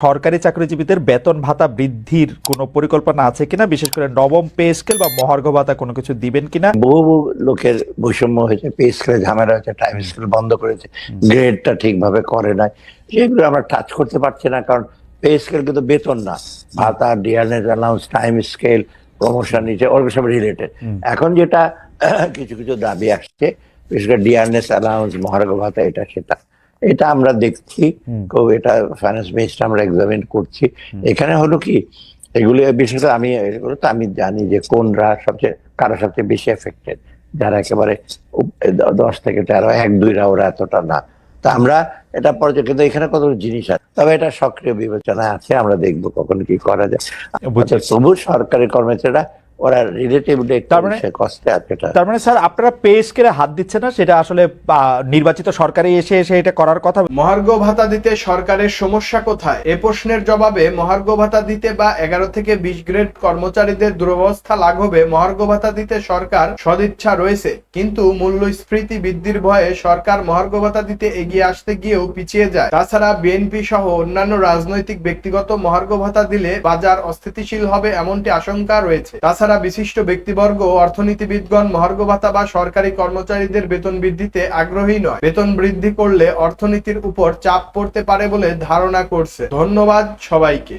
সরকারি চাকরিজীবীদের বেতন ভাতা বৃদ্ধির কোনো পরিকল্পনা আছে কিনা? বিশেষ করে নবম পে স্কেল বা মহার্ঘ ভাতা কোনো কিছু দিবেন কিনা? বহু বহু লোকের বৈষম্য হয়েছে পে স্কেলে ঝামেলা হয়েছে টাইম স্কেল বন্ধ করেছে গ্রেডটা ঠিকভাবে করে নাই। সেগুলো আমরা টাচ করতে পারছি না কারণ পে স্কেল কিন্তু বেতন না। ভাতা dearness allowance time scale promotion নিচে ওর সব রিলেটেড এখন যেটা কিছু কিছু দাবি আসছে বিশেষ করে ডিয়ারনেস অ্যালাউন্স মহার্ঘ ভাতা এটা সেটা। এটা আমরা দেখছি এটা ফাইন্যান্স মিনিস্টার আমরা এক্সামিন করছি। এখানে হলো কি এগুলি বিশেষ করে আমি তো আমি জানি যে কোনরা সবচেয়ে কারা সবচেয়ে বেশি এফেক্টেড যারা একেবারে দশ থেকে তেরো এক দুইরা ওরা এতটা না। তা আমরা এটা পর্যায়ে কিন্তু এখানে কত জিনিস আছে? তবে এটা সক্রিয় বিবেচনা আছে আমরা দেখব কখন কি করা যায়। আচ্ছা, তবু সরকারি কর্মচারীরা ওরা রিলেটিভলি তার মানে- কষ্টে আছে এটা তার মানে স্যার আপনারা পে স্কেলে হাত দিচ্ছেন না? সেটা আসলে নির্বাচিত সরকারি এসে এসে এটা করার কথা? মহার্ঘ ভাতা দিতে সরকারের সমস্যা কোথায়? এ প্রশ্নের জবাবে মহার্ঘ ভাতা দিতে বা এগারো থেকে বিশ গ্রেড কর্মচারীদের দুরবস্থা লাঘবে মহার্ঘ ভাতা দিতে সরকার সদিচ্ছা রয়েছে। কিন্তু মূল্যস্ফীতি বৃদ্ধির ভয়ে সরকার মহার্ঘ ভাতা দিতে এগিয়ে আসতে গিয়েও পিছিয়ে যায়। তাছাড়া বিএনপি সহ অন্যান্য রাজনৈতিক ব্যক্তিগত মহার্ঘ ভাতা দিলে বাজার অস্থিতিশীল হবে এমনটি আশঙ্কা রয়েছে। তাছাড়া বিশিষ্ট ব্যক্তিবর্গ, অর্থনীতিবিদগণ মহার্ঘ ভাতা বা সরকারি কর্মচারীদের বেতন বৃদ্ধিতে আগ্রহী নয়। বেতন বৃদ্ধি করলে অর্থনীতির উপর চাপ পড়তে পারে বলে ধারণা করছে। ধন্যবাদ সবাইকে।